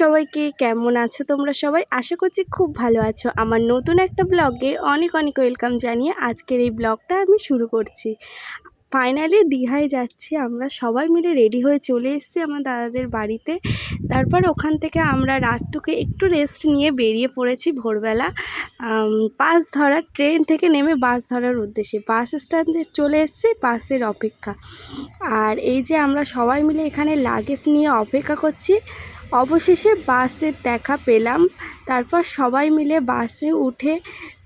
সবাইকে কেমন আছো তোমরা সবাই? আশা করছি খুব ভালো আছো। আমার নতুন একটা ব্লগে অনেক অনেক ওয়েলকাম জানিয়ে আজকের এই ব্লগটা আমি শুরু করছি। ফাইনালি দীঘায় যাচ্ছি, আমরা সবাই মিলে রেডি হয়ে চলে এসেছি আমার দাদাদের বাড়িতে। তারপর ওখান থেকে আমরা রাতটুকে একটু রেস্ট নিয়ে বেরিয়ে পড়েছি ভোরবেলা। বাস ধরার ট্রেন থেকে নেমে বাস ধরার উদ্দেশ্যে। বাস স্ট্যান্ডে চলে এসেছি, বাসের অপেক্ষা। আর এই যে আমরা সবাই মিলে এখানে লাগেজ নিয়ে অপেক্ষা করছি অবশেষে বাসের দেখা পেলাম। তারপর সবাই মিলে বাসে উঠে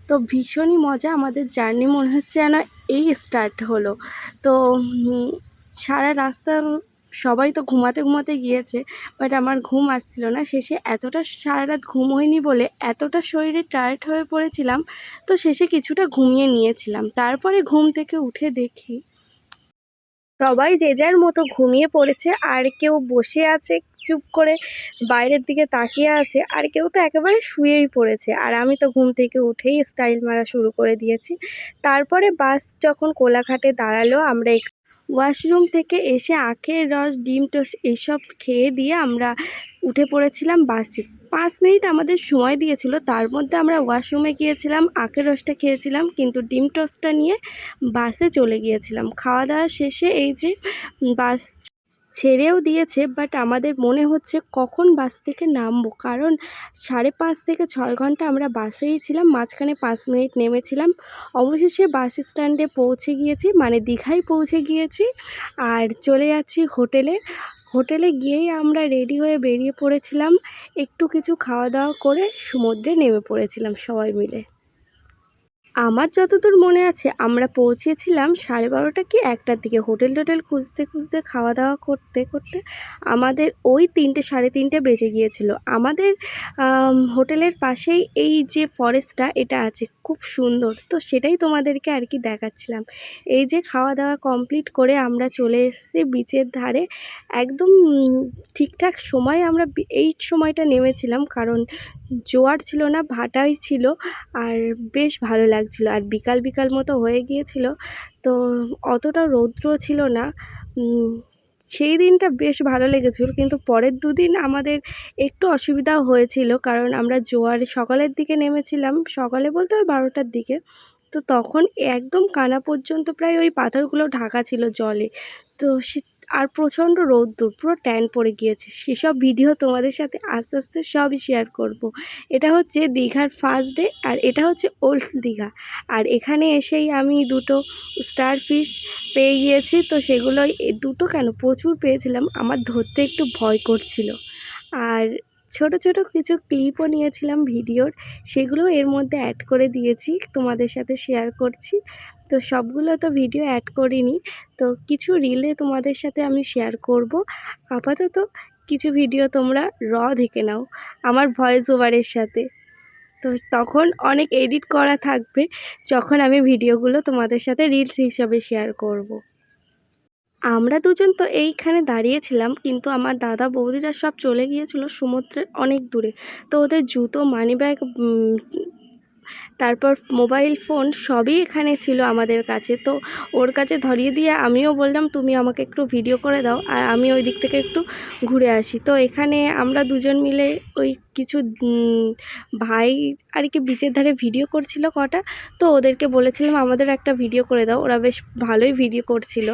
তো ভীষণই মজা আমাদের জার্নি। মনে হচ্ছে যেন এই স্টার্ট হলো। তো সারা রাস্তা সবাই তো ঘুমাতে ঘুমাতে গিয়েছে বাট আমার ঘুম আসছিল না। শেষে এতটা সারা রাত ঘুম হয়নি বলে এতটা শরীরে টায়ার্ড হয়ে পড়েছিলাম, তো শেষে কিছুটা ঘুমিয়ে নিয়েছিলাম। তারপরে ঘুম থেকে উঠে দেখি সবাই যে যার মতো ঘুমিয়ে পড়েছে, আর কেউ বসে আছে চুপ করে, বাইরের দিকে তাকিয়ে আছে, আর কেউ তো একেবারে শুয়েই পড়েছে। আর আমি তো ঘুম থেকে উঠেই স্টাইল মারা শুরু করে দিয়েছি। তারপরে বাস যখন কোলাঘাটে দাঁড়াল, আমরা ওয়াশরুম থেকে এসে আখের রস, ডিম টোস্ট এইসব খেয়ে দিয়ে আমরা উঠে পড়েছিলাম বাসে। পাঁচ মিনিট আমাদের সময় দিয়েছিল, তার মধ্যে আমরা ওয়াশরুমে গিয়েছিলাম, আখের রসটা খেয়েছিলাম, কিন্তু ডিম টসটা নিয়ে বাসে চলে গিয়েছিলাম। খাওয়া দাওয়া শেষে এই যে বাস ছেড়েও দিয়েছে বাট আমাদের মনে হচ্ছে কখন বাস থেকে নামবো। কারণ সাড়ে পাঁচ থেকে ছয় ঘণ্টা আমরা বাসেই ছিলাম, মাঝখানে পাঁচ মিনিট নেমেছিলাম। অবশেষে বাস স্ট্যান্ডে পৌঁছে গিয়েছি মানে দীঘায় পৌঁছে গিয়েছি আর চলে যাচ্ছি হোটেলে। হোটেলে গিয়েই আমরা রেডি হয়ে বেরিয়ে পড়েছিলাম। একটু কিছু খাওয়া দাওয়া করে সমুদ্রে নেমে পড়েছিলাম সবাই মিলে। আমার যতদূর মনে আছে, আমরা পৌঁছেছিলাম সাড়ে বারোটা কি একটার দিকে। হোটেল টোটেল খুঁজতে খুঁজতে খাওয়া দাওয়া করতে করতে আমাদের ওই তিনটে, সাড়ে তিনটে বেজে গিয়েছিল। আমাদের হোটেলের পাশেই এই যে ফরেস্টটা এটা আছে, খুব সুন্দর। তো সেটাই তোমাদেরকে আর কি দেখাচ্ছিলাম। এই যে খাওয়া দাওয়া কমপ্লিট করে আমরা চলে এসেছি বিচের ধারে। একদম ঠিকঠাক সময় আমরা এই সময়টা নেমেছিলাম। কারণ জোয়ার ছিল না, ভাটাই ছিল আর বেশ ভালো লাগছিল আর বিকাল বিকাল মতো হয়ে গিয়েছিল। তো অতটা রৌদ্র ছিল না। সেই দিনটা বেশ ভালো লেগেছিল কিন্তু পরের দুদিন আমাদের একটু অসুবিধা হয়েছিল কারণ আমরা জোয়ার সকালের দিকে নেমেছিলাম, সকালে বলতে ওই বারোটার দিকে। তো তখন একদম কানা পর্যন্ত প্রায় ওই পাথরগুলো ঢাকা ছিল জলে। তো আর প্রচণ্ড রোদ্দুর পুরো ট্যান পড়ে গিয়েছে। সেসব ভিডিও তোমাদের সাথে আস্তে আস্তে সবই শেয়ার করব। এটা হচ্ছে দীঘার ফার্স্ট ডে আর এটা হচ্ছে ওল্ড দীঘা। আর এখানে এসেই আমি দুটো স্টার ফিশ পেয়ে গিয়েছি। তো সেগুলো দুটো কেন? প্রচুর পেয়েছিলাম। আমার ধরতে একটু ভয় করছিল। আর ছোট ছোট কিছু ক্লিপও নিয়েছিলাম ভিডিওর। সেগুলো এর মধ্যে অ্যাড করে দিয়েছি, তোমাদের সাথে শেয়ার করছি। তো সবগুলো তো ভিডিও অ্যাড করিনি। তো কিছু রিলে তোমাদের সাথে আমি শেয়ার করব। আপাতত কিছু ভিডিও তোমরা র দেখে নাও, আমার ভয়েস ওভারের সাথে। তো তখন অনেক এডিট করা থাকবে, যখন আমি ভিডিওগুলো তোমাদের সাথে রিলস হিসাবে শেয়ার করব। আমরা দুজন তো এইখানে দাঁড়িয়েছিলাম, কিন্তু আমার দাদা বৌদিরা সব চলে গিয়েছিল সমুদ্রের অনেক দূরে। তো ওদের জুতো মানিব্যাগ তারপর মোবাইল ফোন সবই এখানে ছিল আমাদের কাছে। তো ওর কাছে ধরিয়ে দিয়ে আমিও বললাম, তুমি আমাকে একটু ভিডিও করে দাও, আর আমি ওই দিক থেকে একটু ঘুরে আসি। তো এখানে আমরা দুজন মিলে ওই কিছু ভাই আর কি বিচের ধারে ভিডিও করছিল কটা। তো ওদেরকে বলেছিলাম, আমাদের একটা ভিডিও করে দাও। ওরা বেশ ভালোই ভিডিও করছিল।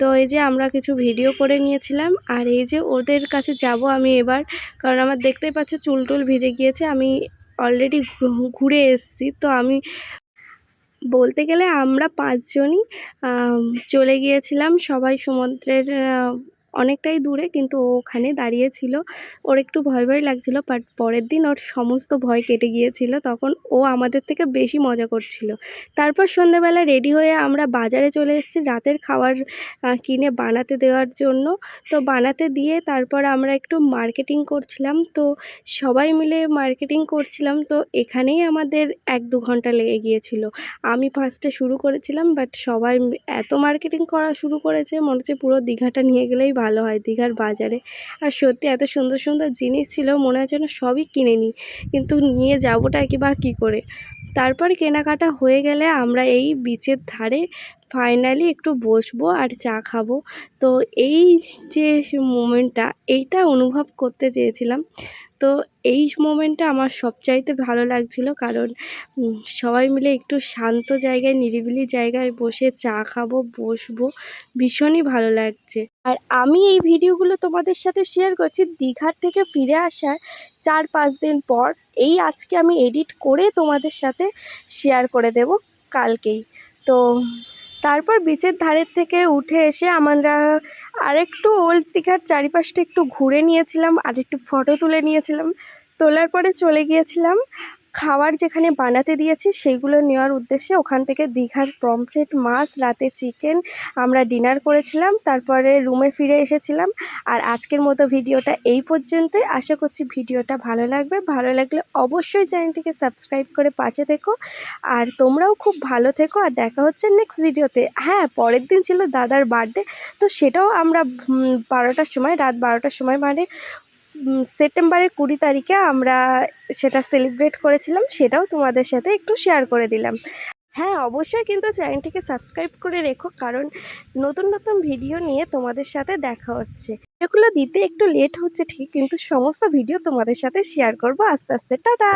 তো এই যে আমরা কিছু ভিডিও করে নিয়েছিলাম, আর এই যে ওদের কাছে যাব আমি এবার, কারণ আমার দেখতেই পাচ্ছ চুল টুল ভিজে গিয়েছে। আমি অলরেডি ঘুরে এসেছি। তো আমি বলতে গেলে আমরা পাঁচজনই চলে গিয়েছিলাম সবাই সমুদ্রের অনেকটাই দূরে কিন্তু ওখানে দাঁড়িয়েছিল। ওর একটু ভয় ভয় লাগছিল বাট পরের দিন ওর সমস্ত ভয় কেটে গিয়েছিল। তখন ও আমাদের থেকে বেশি মজা করছিল। তারপর সন্ধ্যেবেলা রেডি হয়ে আমরা বাজারে চলে এসেছি রাতের খাবার কিনে বানাতে দেওয়ার জন্য। তো বানাতে দিয়ে তারপর আমরা একটু মার্কেটিং করছিলাম। তো সবাই মিলে মার্কেটিং করছিলাম। তো এখানেই আমাদের এক দু ঘণ্টা লেগে গিয়েছিল। আমি ফার্স্টে শুরু করেছিলাম বাট সবাই এত মার্কেটিং করা শুরু করেছে, মনে হচ্ছে পুরো দীঘাটা নিয়ে গেলেই ভালো। হয় দীঘার বাজারে। আর সত্যি এত সুন্দর সুন্দর জিনিস ছিল, মনে হয় যেন সবই কিনে নিই। কিন্তু নিয়ে যাবোটা কি বা কী করে? তারপর কেনাকাটা হয়ে গেলে আমরা এই বিচের ধারে ফাইনালি একটু বসবো আর চা খাব। তো এই যে মোমেন্টটা এইটা অনুভব করতে চেয়েছিলাম। তো এই মোমেন্টটা আমার সবচাইতে ভালো লাগছিল কারণ সবাই মিলে একটু শান্ত জায়গায়, নিরিবিলি জায়গায় বসে চা খাব, বসবো, ভীষণই ভালো লাগছে। আর আমি এই ভিডিওগুলো তোমাদের সাথে শেয়ার করছি দীঘার থেকে ফিরে আসার চার পাঁচ দিন পর। এই আজকে আমি এডিট করে তোমাদের সাথে শেয়ার করে দেব কালকেই। তো তারপর বিচের ধারের থেকে উঠে এসে আমরা আরেকটু ওল্ড দীঘার চারিপাশটা একটু ঘুরে নিয়েছিলাম আর একটু ফটো তুলে নিয়েছিলাম। তোলার পরে চলে গিয়েছিলাম। খাবার যেখানে বানাতে দিয়েছি, সেইগুলো নেওয়ার উদ্দেশ্যে ওখান থেকে দীঘার পমফ্রেট মাছ, রাতে চিকেন আমরা ডিনার করেছিলাম, তারপরে রুমে ফিরে এসেছিলাম। আর আজকের মতো ভিডিওটা এই পর্যন্তই। আশা করছি ভিডিওটা ভালো লাগবে। ভালো লাগলে অবশ্যই চ্যানেলটিকে সাবস্ক্রাইব করে পাশে থেকো। আর তোমরাও খুব ভালো থেকো আর দেখা হচ্ছে নেক্সট ভিডিওতে। হ্যাঁ পরের দিন ছিল দাদার বার্থডে তো সেটাও আমরা বারোটার সময়, রাত বারোটার সময় মানে সেপ্টেম্বরের কুড়ি তারিখে আমরা সেটা সেলিব্রেট করেছিলাম, সেটাও তোমাদের সাথে একটু শেয়ার করে দিলাম। হ্যাঁ অবশ্যই কিন্তু চ্যানেলটিকে সাবস্ক্রাইব করে রেখো, কারণ নতুন নতুন ভিডিও নিয়ে তোমাদের সাথে দেখা হচ্ছে। এগুলো দিতে একটু লেট হচ্ছে ঠিক, কিন্তু সমস্ত ভিডিও তোমাদের সাথে শেয়ার করব। আস্তে আস্তে, টাটা!